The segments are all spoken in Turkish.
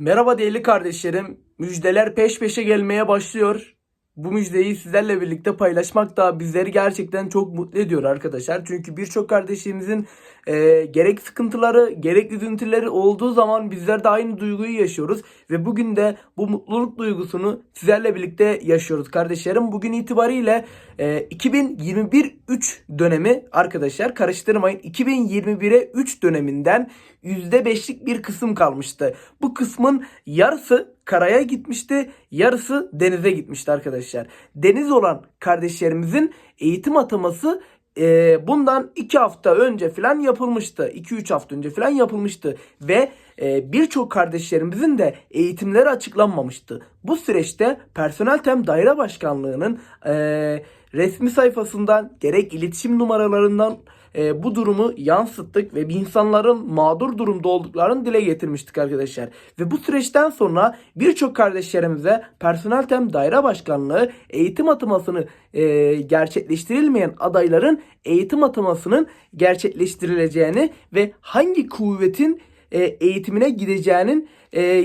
Merhaba değerli kardeşlerim. Müjdeler peş peşe gelmeye başlıyor. Bu müjdeyi sizlerle birlikte paylaşmak da bizleri gerçekten çok mutlu ediyor arkadaşlar. Çünkü birçok kardeşimizin e, gerek sıkıntıları gerek üzüntüleri olduğu zaman bizler de aynı duyguyu yaşıyoruz. Ve bugün de bu mutluluk duygusunu sizlerle birlikte yaşıyoruz kardeşlerim. Bugün itibariyle e, 2021-3 dönemi arkadaşlar karıştırmayın. 2021'e 3 döneminden %5'lik bir kısım kalmıştı. Bu kısmın yarısı karaya gitmişti, yarısı denize gitmişti arkadaşlar. Deniz olan kardeşlerimizin eğitim ataması e, bundan 2 hafta önce falan yapılmıştı. 2-3 hafta önce falan yapılmıştı. Ve e, birçok kardeşlerimizin de eğitimleri açıklanmamıştı. Bu süreçte Personel Tem Daire Başkanlığı'nın e, resmi sayfasından gerek iletişim numaralarından e, bu durumu yansıttık ve insanların mağdur durumda olduklarını dile getirmiştik arkadaşlar. Ve bu süreçten sonra birçok kardeşlerimize Personel Tem Daire Başkanlığı eğitim atamasını e, gerçekleştirilmeyen adayların eğitim atamasının gerçekleştirileceğini ve hangi kuvvetin e, eğitimine gideceğinin e,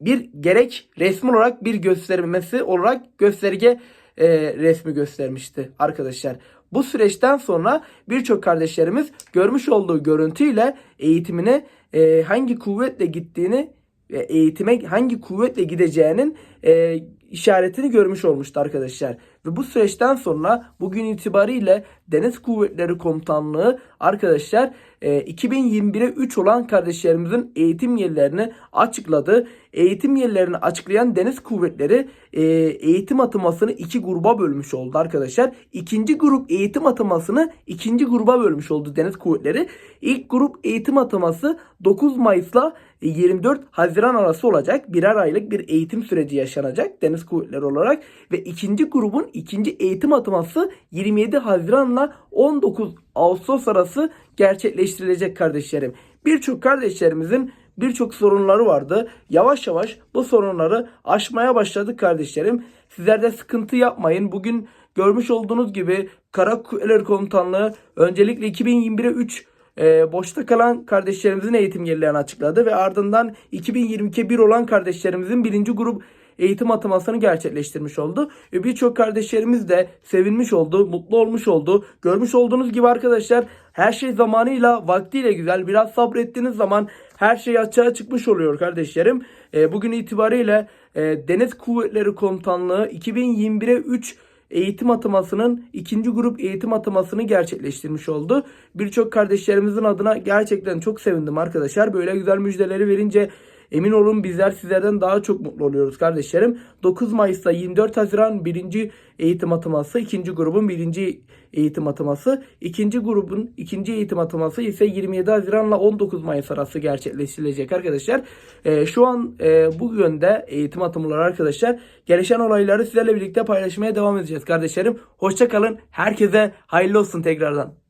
bir gerek resmi olarak bir göstermesi olarak gösterge e, resmi göstermişti arkadaşlar. Bu süreçten sonra birçok kardeşlerimiz görmüş olduğu görüntüyle eğitimine e, hangi kuvvetle gittiğini ve eğitime hangi kuvvetle gideceğinin e, işaretini görmüş olmuştu arkadaşlar. Ve bu süreçten sonra bugün itibariyle Deniz Kuvvetleri Komutanlığı arkadaşlar e, 2021'e 3 olan kardeşlerimizin eğitim yerlerini açıkladı. Eğitim yerlerini açıklayan Deniz Kuvvetleri e, eğitim atamasını iki gruba bölmüş oldu arkadaşlar. İkinci grup eğitim atamasını ikinci gruba bölmüş oldu Deniz Kuvvetleri. İlk grup eğitim ataması 9 Mayıs'la 24 Haziran arası olacak. Birer aylık bir eğitim süreci yaşanacak Deniz Kuvvetleri olarak. Ve ikinci grubun ikinci eğitim ataması 27 Haziran'la 19 Ağustos arası gerçekleştirilecek kardeşlerim. Birçok kardeşlerimizin birçok sorunları vardı. Yavaş yavaş bu sorunları aşmaya başladık kardeşlerim. Sizler de sıkıntı yapmayın. Bugün görmüş olduğunuz gibi Kara Kuvvetleri Komutanlığı öncelikle 2021'e 3 e, boşta kalan kardeşlerimizin eğitim yerlerini açıkladı ve ardından 2022'ye 1 olan kardeşlerimizin birinci grup eğitim atamasını gerçekleştirmiş oldu. Ve birçok kardeşlerimiz de sevinmiş oldu, mutlu olmuş oldu. Görmüş olduğunuz gibi arkadaşlar her şey zamanıyla, vaktiyle güzel. Biraz sabrettiğiniz zaman her şey açığa çıkmış oluyor kardeşlerim. E, bugün itibariyle e, Deniz Kuvvetleri Komutanlığı 2021'e 3 eğitim atamasının ikinci grup eğitim atamasını gerçekleştirmiş oldu. Birçok kardeşlerimizin adına gerçekten çok sevindim arkadaşlar. Böyle güzel müjdeleri verince emin olun bizler sizlerden daha çok mutlu oluyoruz kardeşlerim. 9 Mayıs'ta 24 Haziran birinci eğitim ataması, ikinci grubun birinci eğitim ataması, ikinci grubun ikinci eğitim ataması ise 27 Haziran'la 19 Mayıs arası gerçekleştirilecek arkadaşlar. Ee, şu an e, bu yönde eğitim atamaları arkadaşlar. Gelişen olayları sizlerle birlikte paylaşmaya devam edeceğiz kardeşlerim. Hoşça kalın. Herkese hayırlı olsun tekrardan.